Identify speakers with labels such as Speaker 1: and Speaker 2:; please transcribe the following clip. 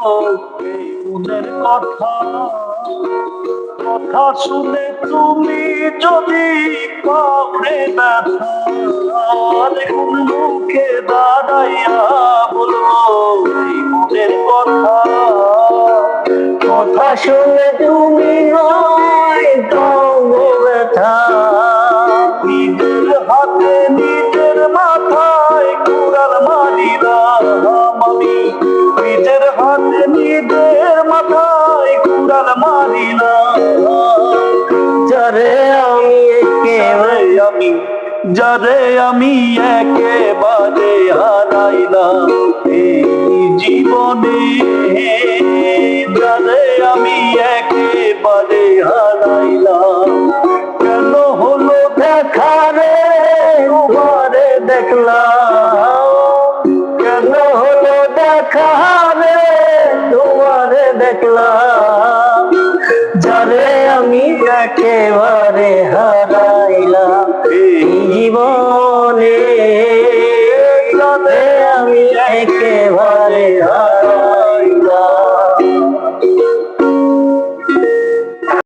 Speaker 1: এই কথা। কথা শুনে তুমি যদি পাওরে ব্যথা কোন মুখে দাঁড়াইয়া বলব এই মনের কথা।
Speaker 2: কথা শুনে তুমি নয় দাও ব্যথা।
Speaker 1: হাতে, নিজের মাথায় কুড়াল মারিলাম আমি। নিজের হাতে নিজের মাথায় কুড়াল মারিলাম
Speaker 2: যারে আমি
Speaker 1: আমি, যারে আমি একেবারে হারাইলাম এই জীবনে যারে আমি একেবারে হারাইলাম কেন হলো
Speaker 2: দেখা রে তোমারে দেখলাম। কেন হলো দেখা রে তোমারে দেখলাম জলে আমি একেবারে হারাইলাম। জীবনে আমি একেবারে হারাইলাম